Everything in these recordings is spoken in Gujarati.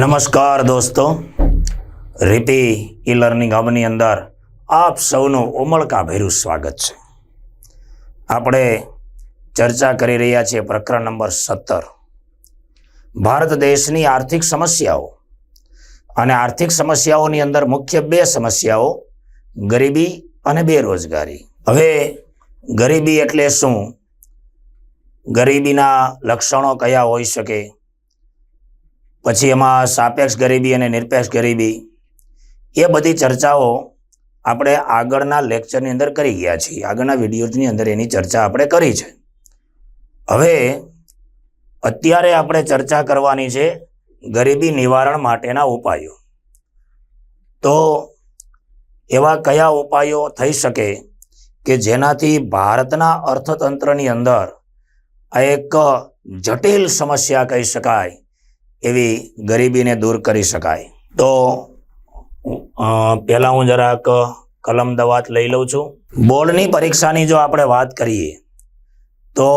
નમસ્કાર દોસ્તો. રીપી ઈ લર્નિંગ હબની અંદર આપ સૌનું ઉમળકાભેરું સ્વાગત છે. આપણે ચર્ચા કરી રહ્યા છીએ પ્રકરણ નંબર સત્તર. ભારત દેશની આર્થિક સમસ્યાઓ અને આર્થિક સમસ્યાઓની અંદર મુખ્ય બે સમસ્યાઓ, ગરીબી અને બેરોજગારી. હવે ગરીબી એટલે શું? ગરીબીના લક્ષણો કયા હોઈ શકે? પછી એમાં સાપેક્ષ ગરીબી અને નિરપેક્ષ ગરીબી, એ બધી ચર્ચાઓ આપણે આગળના લેક્ચરની અંદર કરી ગયા છીએ. આગળના વિડીયોની અંદર એની ચર્ચા આપણે કરી છે. હવે અત્યારે આપણે ચર્ચા કરવાની છે ગરીબી નિવારણ માટેના ઉપાયો. તો એવા કયા ઉપાયો થઈ શકે કે જેનાથી ભારતના અર્થતંત્રની અંદર આ એક જટિલ સમસ્યા કહી શકાય એવી ગરીબીને દૂર કરી શકાય. તો પહેલાં હું જરાક કલમ દવાત લઈ લઉં છું. બોર્ડની પરીક્ષાની જો આપણે વાત કરીએ, તો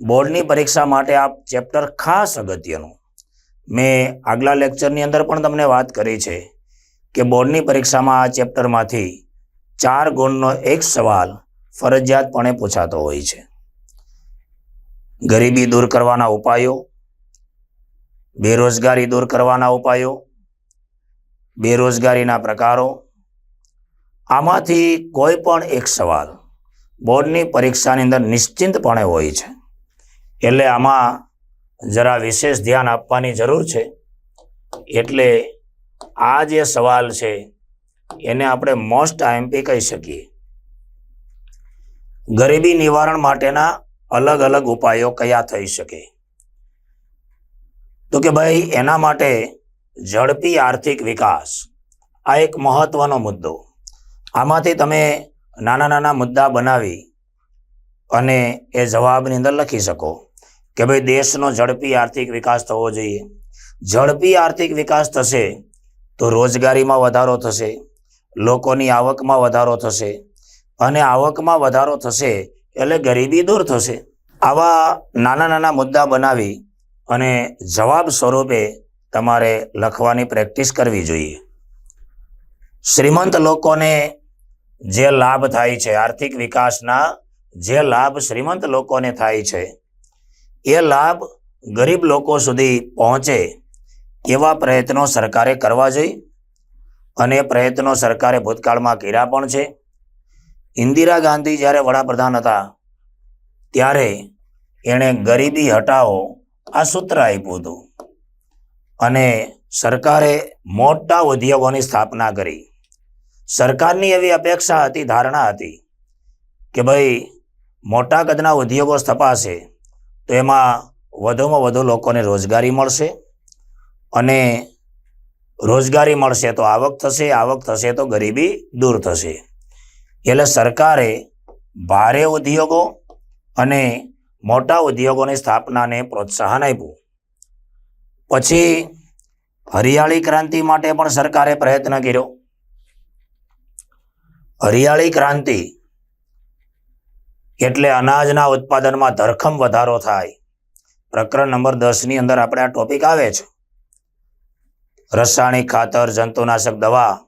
બોર્ડની પરીક્ષા માટે આ ચેપ્ટર ખાસ અગત્યનું. મેં આગલા લેક્ચરની અંદર પણ તમને વાત કરી છે કે બોર્ડની પરીક્ષામાં આ ચેપ્ટરમાંથી ચાર ગુણનો એક સવાલ ફરજિયાતપણે પૂછાતો હોય છે. ગરીબી દૂર કરવાના ઉપાયો બેરોજગારી દૂર કરવાના ઉપાયો, બેરોજગારીના પ્રકારો. આમાંથી કોઈ પણ એક સવાલ બોર્ડની પરીક્ષાની અંદર નિશ્ચિંતપણે હોય છે. એટલે આમાં જરા વિશેષ ધ્યાન આપવાની જરૂર છે. એટલે આ જે સવાલ છે, એને આપણે મોસ્ટ આઈએમપી કહી શકીએ. ગરીબી નિવારણ માટેના અલગ અલગ ઉપાયો કયા થઈ શકે? તો કે ભાઈ, એના માટે ઝડપી આર્થિક વિકાસ. આ એક મહત્વનો મુદ્દો. આમાંથી તમે નાના નાના મુદ્દા બનાવી અને એ જવાબની અંદર લખી શકો કે ભાઈ, દેશનો ઝડપી આર્થિક વિકાસ થવો જોઈએ. ઝડપી આર્થિક વિકાસ થશે તો રોજગારીમાં વધારો થશે, લોકોની આવકમાં વધારો થશે અને આવકમાં વધારો થશે એટલે ગરીબી દૂર થશે. આવા નાના નાના મુદ્દા બનાવી અને જવાબ સ્વરૂપે તમારે લખવાની પ્રેક્ટિસ કરવી જોઈએ. શ્રીમંત લોકોને જે લાભ થાય છે, આર્થિક વિકાસના જે લાભ શ્રીમંત લોકોને થાય છે, એ લાભ ગરીબ લોકો સુધી પહોંચે એવા પ્રયત્નો સરકારે કરવા જોઈએ. અને પ્રયત્નો સરકારે ભૂતકાળમાં કર્યા પણ છે. ઇન્દિરા ગાંધી જ્યારે વડાપ્રધાન હતા, ત્યારે એણે ગરીબી હટાવો આ સૂત્ર આપ્યું હતું. અને સરકારે મોટા ઉદ્યોગોની સ્થાપના કરી. સરકારની એવી અપેક્ષા હતી, ધારણા હતી, કે ભાઈ મોટા કદના ઉદ્યોગો સ્થપાશે તો એમાં વધુમાં વધુ લોકોને રોજગારી મળશે અને રોજગારી મળશે તો આવક થશે આવક થશે તો ગરીબી દૂર થશે. એટલે સરકારે ભારે ઉદ્યોગો અને મોટા ઉદ્યોગોની સ્થાપનાને પ્રોત્સાહન આપ્યું. પછી હરિયાળી ક્રાંતિ માટે પણ સરકારે પ્રયત્ન કર્યો. હરિયાળી ક્રાંતિ એટલે અનાજના ઉત્પાદનમાં ધરખમ વધારો થાય. પ્રકરણ નંબર દસની અંદર આપણે આ ટોપિક આવે છે. રસાયણિક ખાતર, જંતુનાશક દવા,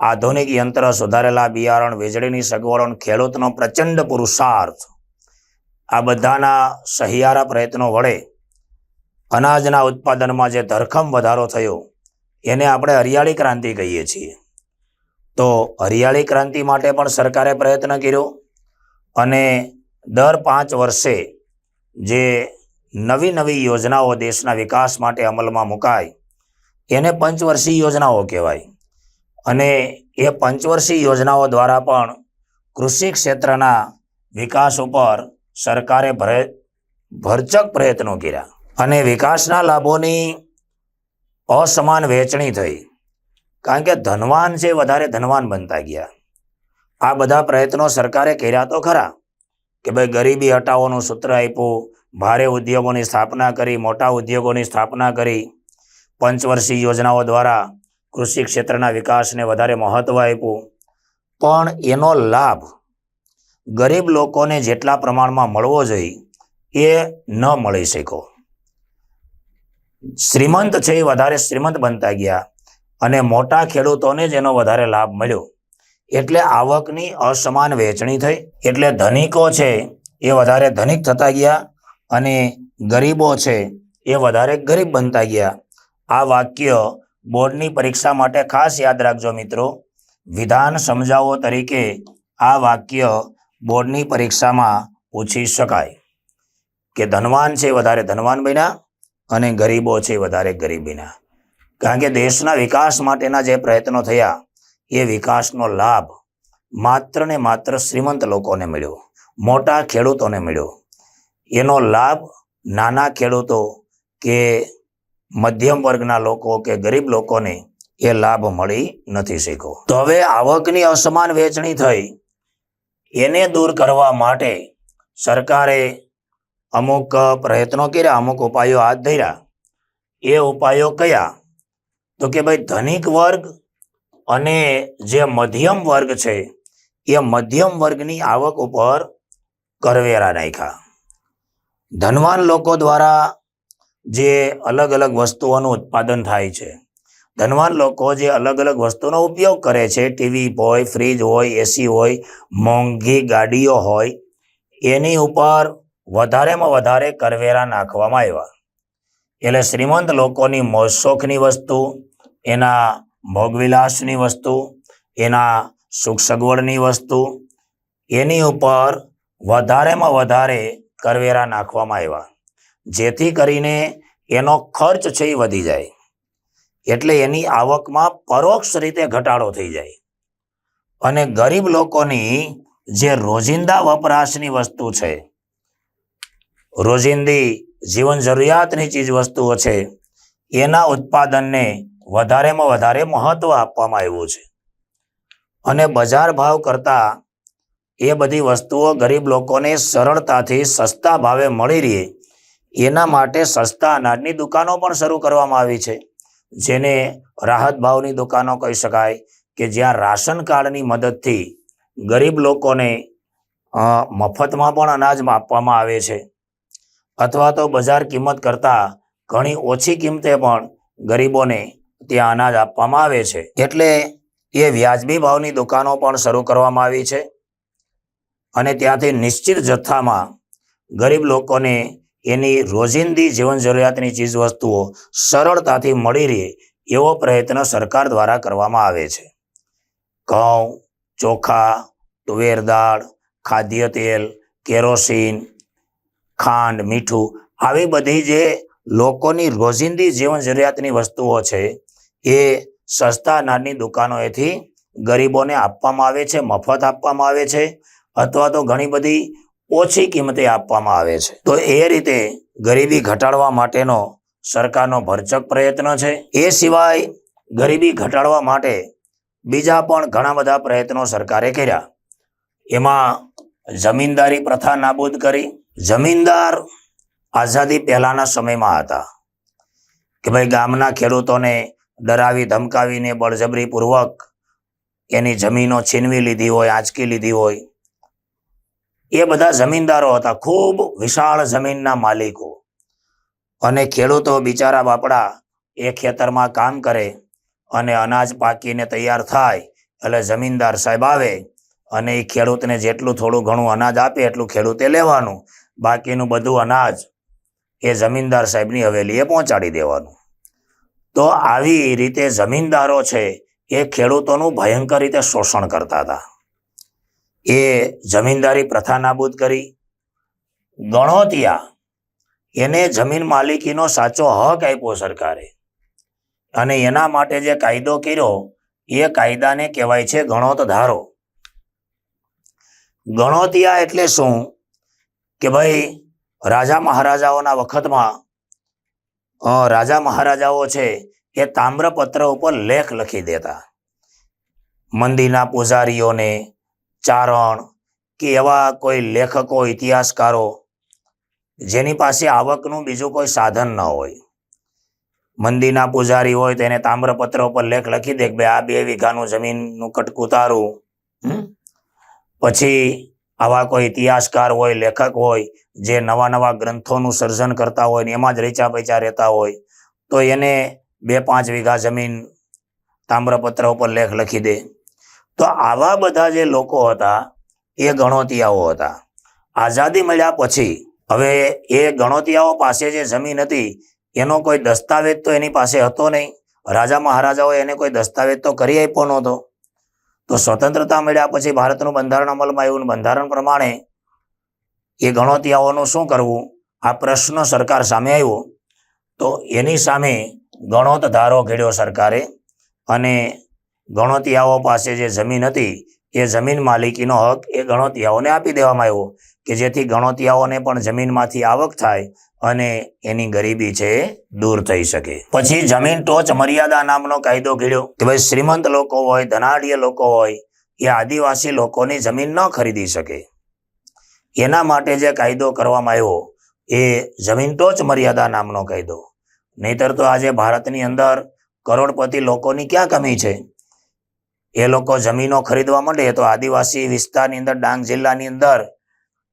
આધુનિક યંત્ર સુધારેલા બિયારણ, વીજળીની સગવડો ખેડૂતનો પ્રચંડ પુરુષાર્થ. આ બધાના સહિયારા પ્રયત્નો વડે અનાજના ઉત્પાદનમાં જે ધરખમ વધારો થયો, એને આપણે હરિયાળી ક્રાંતિ કહીએ છીએ. તો હરિયાળી ક્રાંતિ માટે પણ સરકારે પ્રયત્ન કર્યો અને દર પાંચ વર્ષે જે નવી નવી યોજનાઓ દેશના વિકાસ માટે અમલમાં મુકાય, એને પંચવર્ષીય યોજનાઓ કહેવાય. અને એ પંચવર્ષીય યોજનાઓ દ્વારા પણ કૃષિ ક્ષેત્રના વિકાસ ઉપર સરકારે ભરે, ભરચક પ્રયત્નો કર્યા અને વિકાસના લાભોની અસમાન વહેંચણી થઈ. કારણ કે ધનવાન છે, વધારે ધનવાન બનતા ગયા. આ બધા પ્રયત્નો સરકારે કર્યા તો ખરા કે ભાઈ ગરીબી હટાવોનું સૂત્ર આપ્યું, ભારે ઉદ્યોગોની સ્થાપના કરી, મોટા ઉદ્યોગોની સ્થાપના કરી, પંચવર્ષીય યોજનાઓ દ્વારા કૃષિ ક્ષેત્રના વિકાસને વધારે મહત્વ આપ્યું. પણ એનો લાભ ગરીબ લોકોને જેટલા પ્રમાણમાં મળવો જોઈએ, એ ન મળી શક્યો. શ્રીમંત છે એ વધારે શ્રીમંત બનતા ગયા અને મોટા ખેડૂતોને જ એનો વધારે લાભ મળ્યો. એટલે આવકની અસમાન વહેંચણી થઈ, એટલે ધનિકો છે એ વધારે ધનિક થતા ગયા અને ગરીબો છે એ વધારે ગરીબ બનતા ગયા. આ વાક્ય બોર્ડની પરીક્ષા માટે ખાસ યાદ રાખજો મિત્રો. વિધાન સમજાવો તરીકે આ વાક્ય બોર્ડની પરીક્ષામાં પૂછી શકાય કે ધનવાન છે વધારે ધનવાન બન્યા અને ગરીબો છે વધારે ગરીબ કારણ કે દેશના વિકાસ માટેના જે પ્રયત્નો થયા, એ વિકાસનો લાભ માત્ર ને માત્ર શ્રીમંત લોકોને મળ્યો, મોટા ખેડૂતોને મળ્યો. એનો લાભ નાના ખેડૂતો કે મધ્યમ વર્ગના લોકો કે ગરીબ લોકોને એ લાભ મળી નથી શીખો તો હવે આવકની અસમાન વહેંચણી થઈ એને દૂર કરવા માટે સરકારે અમુક પ્રયત્નો કર્યા, અમુક ઉપાયો હાથ ધર્યા. એ ઉપાયો કયા? તો કે ભાઈ ધનિક વર્ગ અને જે મધ્યમ વર્ગ છે, એ મધ્યમ વર્ગની આવક ઉપર કરવેરા નાખ્યા. ધનવાન લોકો દ્વારા જે અલગ અલગ વસ્તુઓનું ઉત્પાદન થાય છે ધનવાન લોકો જે અલગ અલગ વસ્તુનો ઉપયોગ કરે છે, ટીવી હોય, ફ્રીજ હોય, એસી હોય, મોંઘી ગાડીઓ હોય, એની ઉપર વધારેમાં વધારે કરવેરા નાખવામાં આવ્યા. એટલે શ્રીમંત લોકોની મોજશોખની વસ્તુ, એના ભોગવિલાસની વસ્તુ, એના સુખ સગવડની વસ્તુ, એની ઉપર વધારેમાં વધારે કરવેરા નાખવામાં આવ્યા. જેથી કરીને એનો ખર્ચ છે એ વધી જાય. એટલે એની આવકમાં પરોક્ષ રીતે ઘટાડો થઈ જાય. અને ગરીબ લોકોની જે રોજિંદા વપરાશની વસ્તુ છે, રોજિંદી જીવન જરૂરિયાતની ચીજ વસ્તુઓ છે, એના ઉત્પાદનને વધારેમાં વધારે મહત્વ આપવામાં આવ્યું છે. અને બજાર ભાવ કરતાં એ બધી વસ્તુઓ ગરીબ લોકોને સરળતાથી સસ્તા ભાવે મળી રહે. એના માટે સસ્તા અનાજની દુકાનો પણ શરૂ કરવામાં આવી છે. જેને રાહત ભાવની દુકાનો કહી શકાય કે જ્યાં રાશન કાર્ડની મદદથી ગરીબ લોકોને મફતમાં પણ અનાજ આપવામાં આવે છે. અથવા તો બજાર કિંમત કરતાં ઘણી ઓછી કિંમતે પણ ગરીબોને ત્યાં અનાજ આપવામાં આવે છે. એટલે એ વ્યાજબી ભાવની દુકાનો પણ શરૂ કરવામાં આવી છે. અને ત્યાંથી નિશ્ચિત જથ્થામાં ગરીબ લોકોને એની રોજિંદી જીવન જરૂરિયાતની ચીજ વસ્તુઓ સરળતાથી મળી રહે એવો પ્રયત્ન સરકાર દ્વારા કરવામાં આવે છે. ઘઉં, ચોખા, તુવેર દાળ, ખાદ્ય તેલ, કેરોસીન, ખાંડ, મીઠું આવી બધી જે લોકોની રોજિંદી જીવન જરૂરિયાતની વસ્તુઓ છે એ સસ્તા નાની દુકાનોએથી ગરીબોને આપવામાં આવે છે, મફત આપવામાં આવે છે અથવા તો ઘણી બધી ઓછી કિંમતે આપવામાં આવે છે. તો એ રીતે ગરીબી ઘટાડવા માટેનો સરકારનો ભરચક પ્રયત્ન છે. એ સિવાય ગરીબી ઘટાડવા માટે બીજા પણ ઘણા બધા પ્રયત્નો સરકારે કર્યા. એમાં જમીનદારી પ્રથા નાબૂદ કરી. જમીનદાર આઝાદી પહેલાના સમયમાં હતા. કે ભાઈ ગામના ખેડૂતોને ડરાવી ધમકાવીને બળજબરીપૂર્વક એની જમીનો છીનવી લીધી હોય, આંચકી લીધી હોય એ બધા જમીનદારો હતા, ખૂબ વિશાળ જમીનના માલિકો. અને ખેડૂતો બિચારા બાપડા એ ખેતરમાં કામ કરે અને અનાજ પાકીને તૈયાર થાય, એટલે જમીનદાર સાહેબ આવે અને એ ખેડૂતને જેટલું થોડું ઘણું અનાજ આપે એટલું ખેડૂતે લેવાનું. બાકીનું બધું અનાજ એ જમીનદાર સાહેબની હવેલીએ પહોંચાડી દેવાનું. તો આવી રીતે જમીનદારો છે એ ખેડૂતોનું ભયંકર રીતે શોષણ કરતા હતા. એ જમીનદારી પ્રથા નાબૂદ કરી. ગણોતિયા એને જમીન માલિકીનો સાચો હક આપ્યો સરકારે. અને એના માટે જે કાયદો કર્યો, એ કાયદાને કહેવાય છે ગણોત ધારો. ગણોતિયા એટલે શું? કે ભાઈ, રાજા મહારાજાઓના વખતમાં રાજા મહારાજાઓ છે એ તામ્રપત્ર ઉપર લેખ લખી દેતા. મંદિરના પૂજારીઓને ચારણ કે એવા કોઈ લેખકો, ઇતિહાસકારો જેની પાસે આવકનું બીજું કોઈ સાધન ન હોય. મંદિરના પૂજારી હોય તેને તામ્રપત્ર ઉપર લેખ લખી દે કે ભાઈ આ બે વીઘાનું જમીનનું કટકું તારું. પછી આવા કોઈ ઇતિહાસકાર હોય, લેખક હોય, જે નવા નવા ગ્રંથોનું સર્જન કરતા હોય ને એમાં જ રેચા પૈચા રહેતા હોય, તો એને બે પાંચ વીઘા જમીન તામ્રપત્ર ઉપર લેખ લખી દે. તો આવા બધા જે લોકો હતા, એ ગણોતિયાઓ હતા. આઝાદી મળ્યા પછી, હવે એ ગણોતિયાઓ પાસે જે જમીન હતી, એનો કોઈ દસ્તાવેજ તો એની પાસે હતો નહીં. રાજા મહારાજાઓ એને કોઈ દસ્તાવેજ તો કરી આપ્યો નહોતો. તો સ્વતંત્રતા મળ્યા પછી ભારતનું બંધારણ અમલમાં આવ્યું. બંધારણ પ્રમાણે એ ગણોતિયાઓનું શું કરવું? આ પ્રશ્ન સરકાર સામે આવ્યો. તો એની સામે ગણોત ધારો ઘડ્યો સરકારે અને ગણોતિયાઓ પાસે જે જમીન હતી, એ જમીન માલિકીનો હક એ ગણોતિયાઓને આપી દેવામાં આવ્યો કે જેથી ગણોતિયાઓને પણ જમીનમાંથી આવક થાય અને એની ગરીબી છે દૂર થઈ શકે. પછી જમીન ટોચ મર્યાદા નામનો કાયદો ઘડ્યો કે ભાઈ શ્રીમંત લોકો હોય, ધનાઢ્ય લોકો હોય, એ આદિવાસી લોકોની જમીન ન ખરીદી શકે. એના માટે જે કાયદો કરવામાં આવ્યો, એ જમીન ટોચ મર્યાદા નામનો કાયદો. નહીતર તો આજે ભારતની અંદર કરોડપતિ લોકોની ક્યાં કમી છે? એ લોકો જમીનો ખરીદવા માંડે તો આદિવાસી વિસ્તારની અંદર, ડાંગ જિલ્લાની અંદર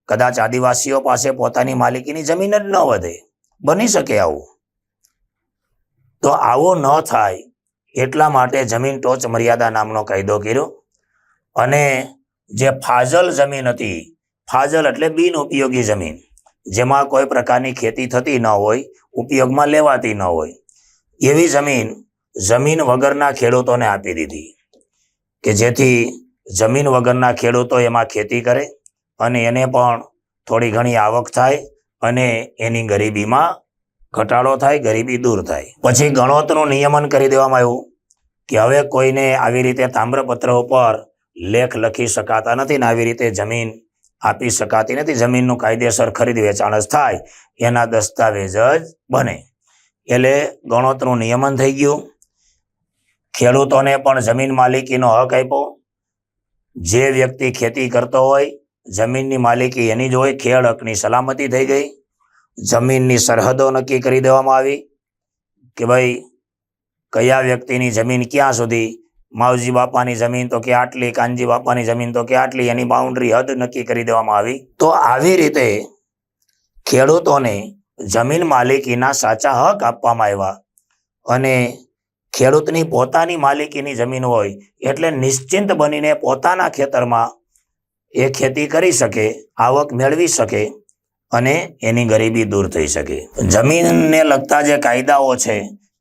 કદાચ આદિવાસીઓ પાસે પોતાની માલિકીની જમીન જ ન વધે. બની શકે આવું. તો આવું ન થાય એટલા માટે જમીન ટોચ મર્યાદા નામનો કાયદો કર્યો અને જે ફાજલ જમીન હતી, ફાજલ એટલે બિન ઉપયોગી જમીન, જેમાં કોઈ પ્રકારની ખેતી થતી ન હોય, ઉપયોગમાં લેવાતી ન હોય, એવી જમીન જમીન વગરના ખેડૂતોને આપી દીધી. કે જેથી જમીન વગરના ખેડૂતો એમાં ખેતી કરે અને એને પણ થોડી ઘણી આવક થાય અને એની ગરીબીમાં ઘટાડો થાય, ગરીબી દૂર થાય. પછી ગણોતનું નિયમન કરી દેવામાં આવ્યું કે હવે કોઈને આવી રીતે તામ્રપત્ર ઉપર લેખ લખી શકાતા નથી ને આવી રીતે જમીન આપી શકાતી નથી, જમીનનું કાયદેસર ખરીદ વેચાણ જ થાય, એના દસ્તાવેજ જ બને. એટલે ગણોતનું નિયમન થઈ ગયું. ખેડૂતોને પણ જમીન માલિકીનો હક આપ્યો. જે વ્યક્તિ ખેતી કરતો હોય, જમીનની માલિકી એની જ હોય, ખેડ હકની સલામતી થઈ ગઈ. જમીનની સરહદો નક્કી કરી દેવામાં આવી કે ભાઈ, કયા વ્યક્તિની જમીન ક્યાં સુધી? માવજી બાપાની જમીન તો કે આટલી, કાનજી બાપાની જમીન તો કે આટલી, એની બાઉન્ડ્રી હદ નક્કી કરી દેવામાં આવી. તો આવી રીતે ખેડૂતોને જમીન માલિકીના સાચા હક આપવામાં આવ્યા અને ખેડૂતની પોતાની માલિકીની જમીન હોય એટલે નિશ્ચિંત બનીને પોતાના ખેતરમાં એ ખેતી કરી શકે, આવક મેળવી શકે અને એની ગરીબી દૂર થઈ શકે. જમીનને લગતા જે કાયદાઓ છે,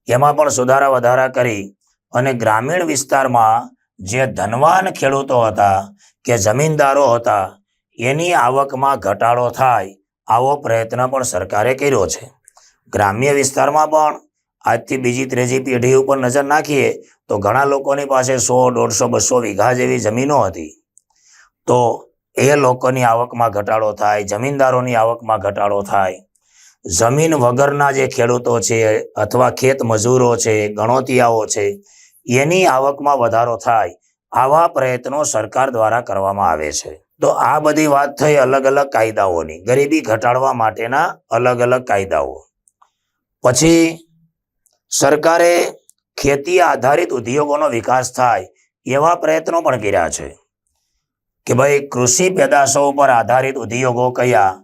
એમાં પણ સુધારા વધારા કરી અને ગ્રામીણ વિસ્તારમાં જે ધનવાન ખેડૂતો હતા કે જમીનદારો હતા, એની આવકમાં ઘટાડો થાય આવો પ્રયત્ન પણ સરકારે કર્યો છે. ગ્રામ્ય વિસ્તારમાં પણ આજથી બીજી ત્રીજી પેઢી ઉપર નજર નાખીએ, તો ઘણા લોકોની પાસે સો, દોઢસો, બસો વીઘા જેવી જમીનો હતી. તો એ લોકોની આવકમાં ઘટાડો થાય, જમીનદારોની આવકમાં ઘટાડો થાય. જમીન વગરના જે ખેડૂતો છે અથવા ખેત મજૂરો છે, ગણોતિયાઓ છે, એની આવકમાં વધારો થાય આવા પ્રયત્નો સરકાર દ્વારા કરવામાં આવે છે. તો આ બધી વાત થઈ અલગ અલગ કાયદાઓની, ગરીબી ઘટાડવા માટેના અલગ અલગ કાયદાઓ. પછી સરકારે ખેતી આધારિત ઉદ્યોગોનો વિકાસ થાય એવા પ્રયત્નો પણ કર્યા છે. કે ભાઈ કૃષિ પેદાશો ઉપર આધારિત ઉદ્યોગો કયા?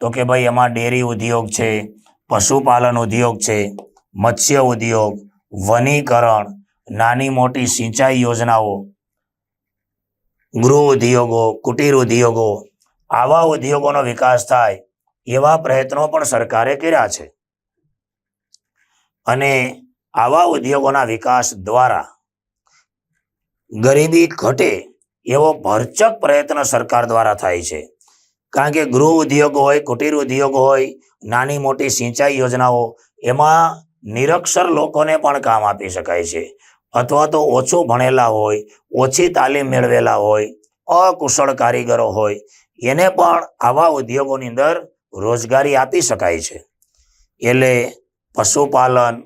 તો કે ભાઈ એમાં ડેરી ઉદ્યોગ છે, પશુપાલન ઉદ્યોગ છે, મત્સ્ય ઉદ્યોગ, વનીકરણ, નાની મોટી સિંચાઈ યોજનાઓ, ગૃહ ઉદ્યોગો, કુટીર ઉદ્યોગો, આવા ઉદ્યોગોનો વિકાસ થાય એવા પ્રયત્નો પણ સરકારે કર્યા છે. અને આવા ઉદ્યોગોના વિકાસ દ્વારા ગરીબી ઘટે એવો ભરચક પ્રયત્ન સરકાર દ્વારા થાય છે. કારણ કે ગૃહ ઉદ્યોગ હોય, કુટીર ઉદ્યોગ હોય, નાની મોટી સિંચાઈ યોજનાઓ, એમાં નિરક્ષર લોકોને પણ કામ આપી શકાય છે. અથવા તો ઓછું ભણેલા હોય, ઓછી તાલીમ મેળવેલા હોય, અકુશળ કારીગરો હોય, એને પણ આવા ઉદ્યોગોની અંદર રોજગારી આપી શકાય છે. એટલે પશુપાલન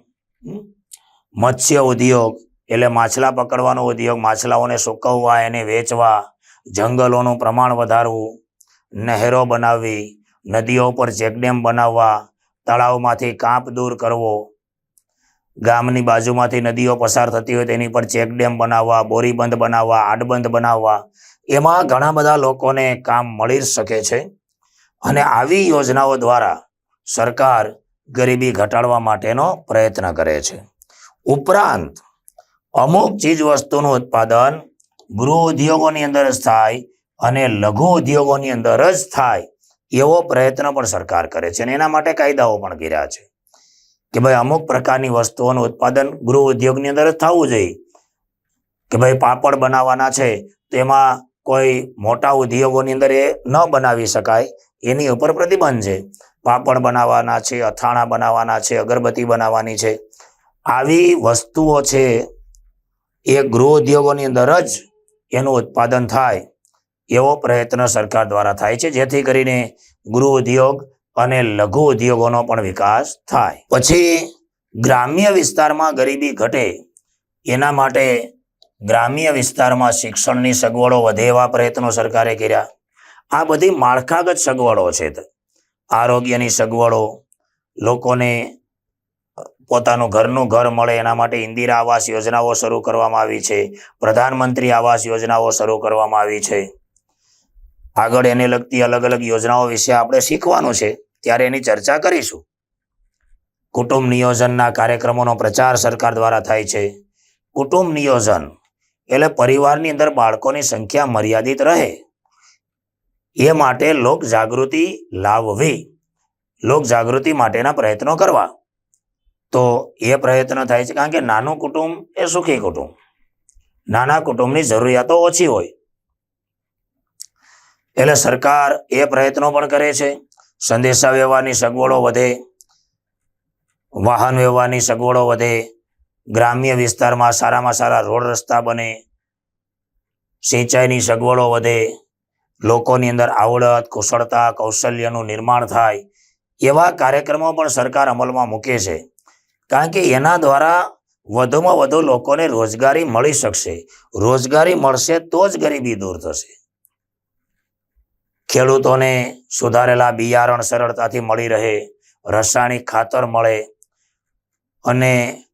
મત્સ્ય ઉદ્યોગ એટલે માછલા પકડવાનો ઉદ્યોગ, માછલાઓને સુકવવા, એને વેચવા, જંગલોનું પ્રમાણ વધારવું, નહેરો બનાવવી, નદીઓ પર ચેકડેમ બનાવવા, તળાવમાંથી કાંપ દૂર કરવો, ગામની બાજુમાંથી નદીઓ પસાર થતી હોય તેની પર ચેકડેમ બનાવવા, બોરીબંધ બનાવવા, આડબંધ બનાવવા, એમાં ઘણા બધા લોકોને કામ મળી શકે છે. અને આવી યોજનાઓ દ્વારા સરકાર ગરીબી ઘટાડવા માટેનો પ્રયત્ન કરે છે. ઉપરાંત, અમુક ચીજ વસ્તુનું ઉત્પાદન ગૃહ ઉદ્યોગોની અંદર જ થાય અને લઘુ ઉદ્યોગોની અંદર જ થાય એવો પ્રયત્ન પણ સરકાર કરે છે અને એના માટે કાયદાઓ પણ કર્યા છે કે ભાઈ અમુક પ્રકારની વસ્તુઓનું ઉત્પાદન ગૃહ ઉદ્યોગની અંદર જ થવું જોઈએ. કે ભાઈ પાપડ બનાવવાના છે તેમાં કોઈ મોટા ઉદ્યોગોની અંદર એ ન બનાવી શકાય. એની ઉપર પ્રતિબંધ છે. પાપડ બનાવવાના છે, અથાણા બનાવવાના છે, અગરબત્તી બનાવવાની છે. આવી વસ્તુઓ છે, એ ગૃહ ઉદ્યોગોની અંદર જ એનું ઉત્પાદન થાય એવો પ્રયત્ન સરકાર દ્વારા થાય છે, જેથી કરીને ગૃહ ઉદ્યોગ અને લઘુ ઉદ્યોગોનો પણ વિકાસ થાય. પછી ગ્રામ્ય વિસ્તારમાં ગરીબી ઘટે એના માટે ગ્રામ્ય વિસ્તારમાં શિક્ષણની સગવડો વધે એવા પ્રયત્નો સરકારે કર્યા. આ બધી માળખાગત સગવડો છે. આરોગ્યની સગવડો, લોકોને પોતાનું ઘરનું ઘર મળે એના માટે ઇન્દિરા આવાસ યોજનાઓ શરૂ કરવામાં આવી છે. પ્રધાનમંત્રી આવાસ યોજનાઓ શરૂ કરવામાં આવી છે. આગળ એને લગતી અલગ અલગ યોજનાઓ વિશે આપણે શીખવાનું છે. ત્યારે એની ચર્ચા કરીશું. કુટુંબ નિયોજનના કાર્યક્રમોનો પ્રચાર સરકાર દ્વારા થાય છે. કુટુંબ નિયોજન એટલે પરિવારની અંદર બાળકોની સંખ્યા મર્યાદિત રહે. એ માટે લોક જાગૃતિ લાવવી, લોક જાગૃતિ માટેના પ્રયત્નો કરવા. તો એ પ્રયત્ન થાય છે કારણ કે નાનું કુટુંબ એ સુખી કુટુંબ. નાના કુટુંબની જરૂરિયાતો ઓછી હોય. એટલે સરકાર એ પ્રયત્નો પણ કરે છે. સંદેશા વ્યવહારની સગવડો વધે, વાહન વ્યવહારની સગવડો વધે, ગ્રામ્ય વિસ્તારમાં સારામાં સારા રોડ રસ્તા બને, સિંચાઈની સગવડો વધે લોકોની અંદર આવડત, કુશળતા, કૌશલ્યનું નિર્માણ થાય, એવા કાર્યક્રમો પણ સરકાર અમલમાં મૂકે છે. કારણ કે એના દ્વારા વધુમાં વધુ લોકોને રોજગારી મળી શકશે. રોજગારી મળશે તો જ ગરીબી દૂર થશે. ખેડૂતોને સુધારેલા બિયારણ સરળતાથી મળી રહે, રાસાયણિક ખાતર મળે અને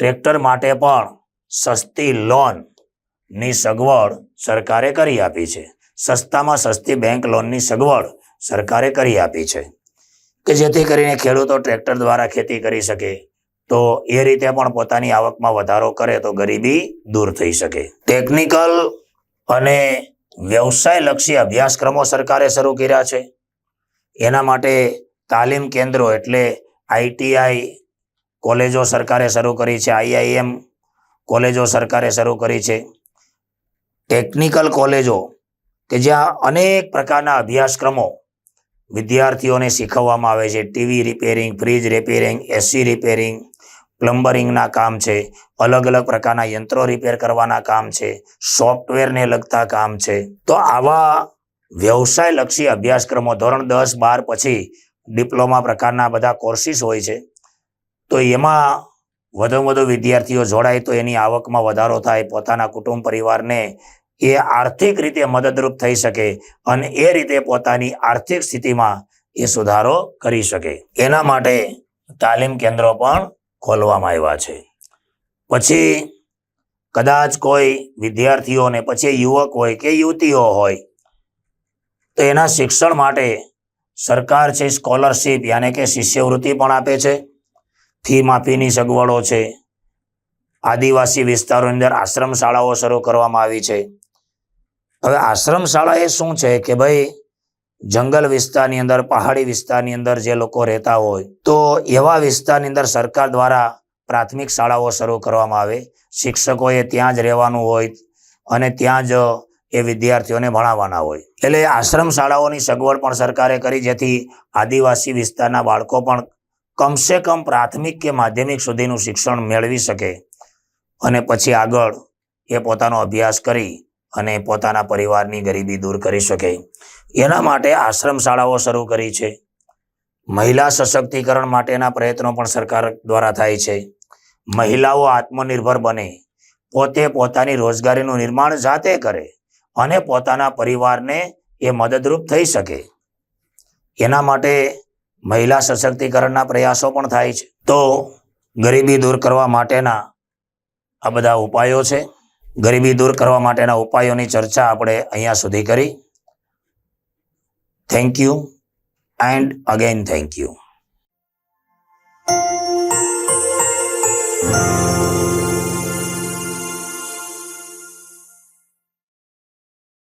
ટ્રેક્ટર માટે પણ સસ્તી લોનની સગવડ સરકારે કરી આપી છે. સસ્તામાં સસ્તી બેંક લોનની સગવડ સરકારે કરી આપી છે. કે જેથી કરીને ખેડૂતો ટ્રેક્ટર દ્વારા ખેતી કરી શકે, તો એ રીતે પણ પોતાની આવકમાં વધારો કરે તો ગરીબી દૂર થઈ શકે. ટેકનિકલ અને વ્યવસાયલક્ષી અભ્યાસક્રમો સરકારે શરૂ કર્યા છે. એના માટે તાલીમ કેન્દ્રો એટલે આઈટીઆઈ કોલેજો સરકારે શરૂ કરી છે આઈઆઈએમ કોલેજો સરકારે શરૂ કરી છે. ટેકનિકલ કોલેજો કે જ્યાં અનેક પ્રકારના અભ્યાસક્રમો વિદ્યાર્થીઓને શીખવવામાં આવે છે. TV repairing fridge repairing AC repairing પ્લમ્બરિંગના કામ છે. અલગ અલગ પ્રકારના યંત્રો રિપેર કરવાના કામ છે. સોફ્ટવેરને લગતા કામ છે. તો આવા વ્યવસાયલક્ષી અભ્યાસક્રમો ધોરણ દસ બાર પછી ડિપ્લોમા પ્રકારના બધા કોર્સિસ હોય છે. તો એમાં વધુ વધુ વિદ્યાર્થીઓ જોડાય તો એની આવકમાં વધારો થાય. પોતાના કુટુંબ પરિવારને એ આર્થિક રીતે મદદરૂપ થઈ શકે અને એ રીતે પોતાની આર્થિક સ્થિતિમાં એ સુધારો કરી શકે. એના માટે તાલીમ કેન્દ્રો પણ ખોલવામાં આવ્યા છે. પછી કદાચ કોઈ વિદ્યાર્થીઓને, પછી યુવક હોય કે યુવતીઓ હોય, તો એના શિક્ષણ માટે સરકાર છે સ્કોલરશીપ, યાને કે શિષ્યવૃત્તિ પણ આપે છે. ફી માફીની સગવડો છે. આદિવાસી વિસ્તારોની અંદર આશ્રમ શાળાઓ શરૂ કરવામાં આવી છે. હવે આશ્રમ શાળા એ શું છે કે ભાઈ, જંગલ વિસ્તારની અંદર, પહાડી વિસ્તારની અંદર જે લોકો રહેતા હોય, તો એવા વિસ્તારની અંદર સરકાર દ્વારા પ્રાથમિક શાળાઓ શરૂ કરવામાં આવે. શિક્ષકોએ ત્યાં જ રહેવાનું હોય અને ત્યાં જ એ વિદ્યાર્થીઓને ભણાવવાના હોય. એટલે આશ્રમ શાળાઓની સગવડ પણ સરકારે કરી, જેથી આદિવાસી વિસ્તારના બાળકો પણ કમસે કમ પ્રાથમિક કે માધ્યમિક સુધીનું શિક્ષણ મેળવી શકે. અને પછી આગળ એ પોતાનો અભ્યાસ કરી અને પોતાના પરિવારની ગરીબી દૂર કરી શકે. એના માટે આશ્રમ શાળાઓ શરૂ કરી છે. મહિલા સશક્તિકરણ માટેના પ્રયત્નો પણ સરકાર દ્વારા થાય છે. મહિલાઓ આત્મનિર્ભર બને. પોતે પોતાની રોજગારીનું નિર્માણ જાતે કરે અને પોતાના પરિવારને એ મદદરૂપ થઈ શકે. એના માટે મહિલા સશક્તિકરણના પ્રયાસો પણ થાય છે. તો ગરીબી દૂર કરવા માટેના આ બધા ઉપાયો છે. ગરીબી દૂર કરવા માટેના ઉપાયોની ચર્ચા આપણે અહીંયા સુધી કરી. Thank you and again thank you